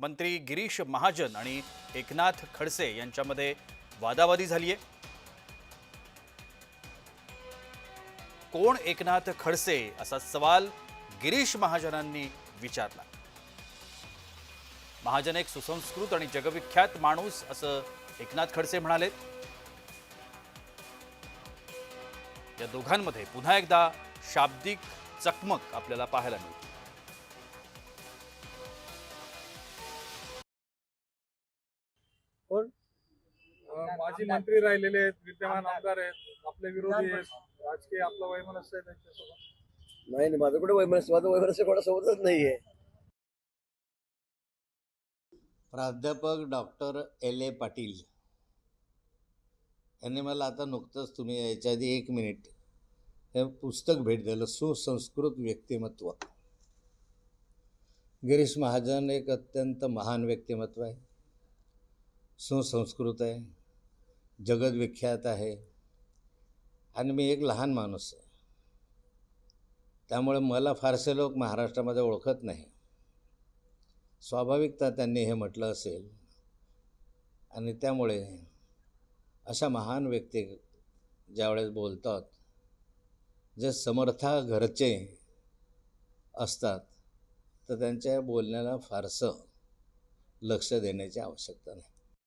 मंत्री गिरीश महाजन आणि एकनाथ खडसे यांच्यामध्ये वादावादी झालीय. कोण एकनाथ खडसे असा सवाल गिरीश महाजनांनी विचारला. महाजन एक सुसंस्कृत आणि जगविख्यात माणूस असं एकनाथ खडसे म्हणाले. या दोघांमध्ये पुन्हा एकदा शाब्दिक चकमक आपल्याला पाहायला मिळते. कोण? माजी मंत्री राहिलेले आहेत विद्यमान आमदार. आहेत आपले विरोधी आहेत. राजकीय आपला वैमनस्य आहे त्यांच्यासोबत. नाही नाही माझं कुठे वैमनस्य? माझं वैमनस्य कोणासोबतच नाहीये. प्राध्यापक डॉक्टर एल ए पाटील यांनी मला आता नुकतंच तुम्ही यायच्या आधी एक मिनिट हे पुस्तक भेट दिलं सुसंस्कृत व्यक्तिमत्व. गिरीश महाजन एक अत्यंत महान व्यक्तिमत्व आहे. सुसंस्कृत आहे जगदविख्यात आहे आणि मी एक लहान माणूस आहे. त्यामुळे मला फारसे लोक महाराष्ट्रामध्ये ओळखत नाही. स्वाभाविकता त्यांनी हे म्हटलं असेल आणि त्यामुळे अशा महान व्यक्ती ज्यावेळेस बोलतात जे समर्था घरचे असतात तर त्यांच्या बोलण्याला फारसं लक्ष देण्याची आवश्यकता नाही.